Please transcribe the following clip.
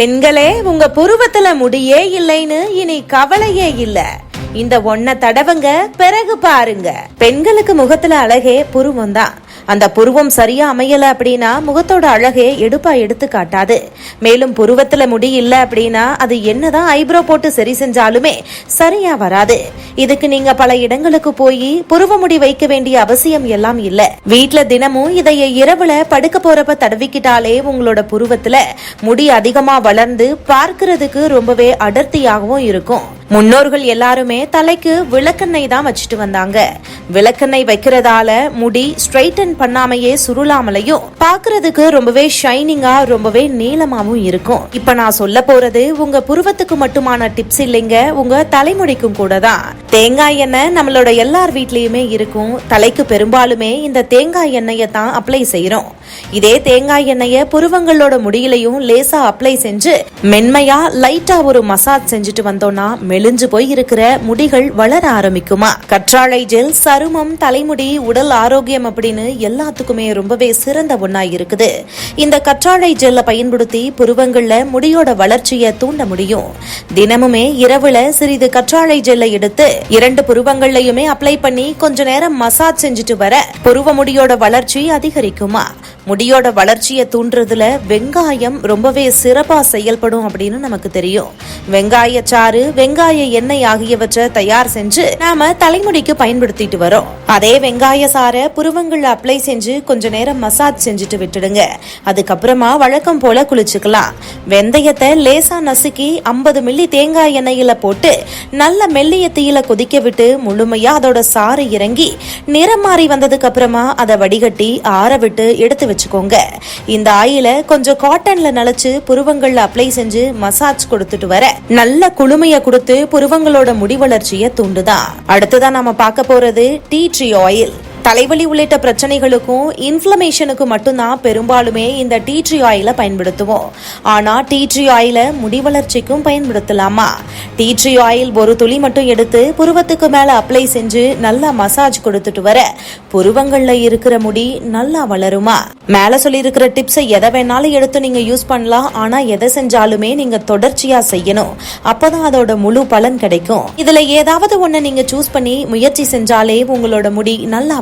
பெண்களே உங்க புருவத்துல முடியே இல்லைன்னு இனி கவலையே இல்ல. இந்த ஒன்ன தடவங்க பிறகு பாருங்க. பெண்களுக்கு முகத்துல அழகே புருவம் தான் அந்த புருவம் சரியா அமையல அப்படின்னா முகத்தோட அழகே எடுப்பா எடுத்து காட்டாது. மேலும் புருவத்துல முடி இல்ல அப்படின்னா அது என்னதான் ஐப்ரோ போட்டு சரி செஞ்சாலுமே சரியா வராது. இதுக்கு நீங்க பல இடங்களுக்கு போய் புருவ முடி வைக்க வேண்டிய அவசியம் எல்லாம் இல்ல. வீட்டுல தினமும் இதைய இரவுல படுக்க போறப்ப தடவிக்கிட்டாலே உங்களோட புருவத்துல முடி அதிகமா வளர்ந்து பார்க்கறதுக்கு ரொம்பவே அடர்த்தியாகவும் இருக்கும். முன்னோர்கள் எல்லாருமே தலைக்கு விளக்கெண்ணெய் தான் வச்சுட்டு வந்தாங்க. விளக்கெண்ணெய் வைக்கிறதால முடி ஸ்ட்ரைட்டன் பண்ணாமையே சுருளாமலையும். பாக்குறதுக்கு ரொம்பவே ஷைனிங்கா ரொம்பவே நீளமாவும் இருக்கும். இப்ப நான் சொல்ல போறது உங்க புருவத்துக்கு மட்டுமான டிப்ஸ் இல்லைங்க உங்க தலைமுடிக்கும் கூட தான் தேங்காய் எண்ணெய் நம்மளோட எல்லார் வீட்லேயுமே இருக்கும். தலைக்கு பெரும்பாலுமே இந்த தேங்காய் எண்ணெயை தான் அப்ளை செய்கிறோம் இதே தேங்காய் எண்ணெயை புருவங்களோட முடியிலையும் லேசாக அப்ளை செஞ்சு மென்மையாக லைட்டாக ஒரு மசாஜ் செஞ்சுட்டு வந்தோம்னா மெலிஞ்சு போய் இருக்கிற முடிகள் வளர ஆரம்பிக்குமா? கற்றாழை ஜெல் சருமம் தலைமுடி உடல் ஆரோக்கியம் அப்படின்னு எல்லாத்துக்குமே ரொம்பவே சிறந்த ஒன்றாக இருக்குது. இந்த கற்றாழை ஜெல்லை பயன்படுத்தி புருவங்களில் முடியோட வளர்ச்சியை தூண்ட முடியும். தினமுமே இரவில் சிறிது கற்றாழை ஜெல்லை எடுத்து இரண்டு புருவங்கள்லயுமே அப்ளை பண்ணி கொஞ்ச நேரம் மசாஜ் செஞ்சுட்டு வர புருவ முடியோட வளர்ச்சி அதிகரிக்குமா? முடியோட வளர்ச்சியை தூண்டுறதுல வெங்காயம் ரொம்பவே சிறப்பா செயல்படும் அப்படின்னு நமக்கு தெரியும். வெங்காய சாறு வெங்காய எண்ணெய் ஆகியவற்றை தயார் செஞ்சு நாம தலைமுடிக்கு பயன்படுத்திட்டு வரோம். அதே வெங்காய சாறை புருவங்கள்ல அப்ளை செஞ்சு கொஞ்ச நேரம் மசாஜ் செஞ்சுட்டு விட்டுடுங்க. அதுக்கப்புறமா வழக்கம் போல குளிச்சுக்கலாம். வெந்தயத்தை லேசா நசுக்கி ஐம்பது மில்லி தேங்காய் எண்ணெயில போட்டு நல்ல மெல்லிய தீயில கொதிக்க விட்டு முழுமையா அதோட சாறு இறங்கி நிறம் மாறி வந்ததுக்கு அப்புறமா அதை வடிகட்டி ஆற விட்டு எடுத்து வச்சுக்கோங்க. இந்த ஆயில கொஞ்சம் காட்டன்ல நனைச்சு புருவங்கள்ல அப்ளை செஞ்சு மசாஜ் கொடுத்துட்டு வர. நல்ல குளுமைய கொடுத்து புருவங்களோட முடி வளர்ச்சியை தூண்டுதான் அடுத்ததான் நாம பார்க்க போறது டீ ட்ரீ ஆயில் தலைவலி உள்ளிட்ட பிரச்சனைகளுக்கும் இன்ஃப்ளமேஷனுக்கும் மட்டும்தான் பெரும்பாலுமே இந்த டீ ட்ரீ ஆயிலை பயன்படுத்துவோம். ஆனால் டீ ட்ரீ ஆயிலை முடி வளர்ச்சிக்கும் பயன்படுத்தலாமா? டீ ட்ரீ ஆயில் ஒரு துளி மட்டும் எடுத்து புருவத்துக்கு மேலே அப்ளை செஞ்சு நல்லா மசாஜ் கொடுத்துட்டு வர புருவங்களில் இருக்கிற முடி நல்லா வளருமா? மேலே சொல்லியிருக்கிற டிப்ஸை எதை வேணாலும் எடுத்து நீங்கள் யூஸ் பண்ணலாம். ஆனால் எதை செஞ்சாலுமே நீங்கள் தொடர்ச்சியாக செய்யணும். அப்போதான் அதோட முழு பலன் கிடைக்கும். இதில் ஏதாவது ஒன்று நீங்கள் சூஸ் பண்ணி முயற்சி செஞ்சாலே உங்களோட முடி நல்லா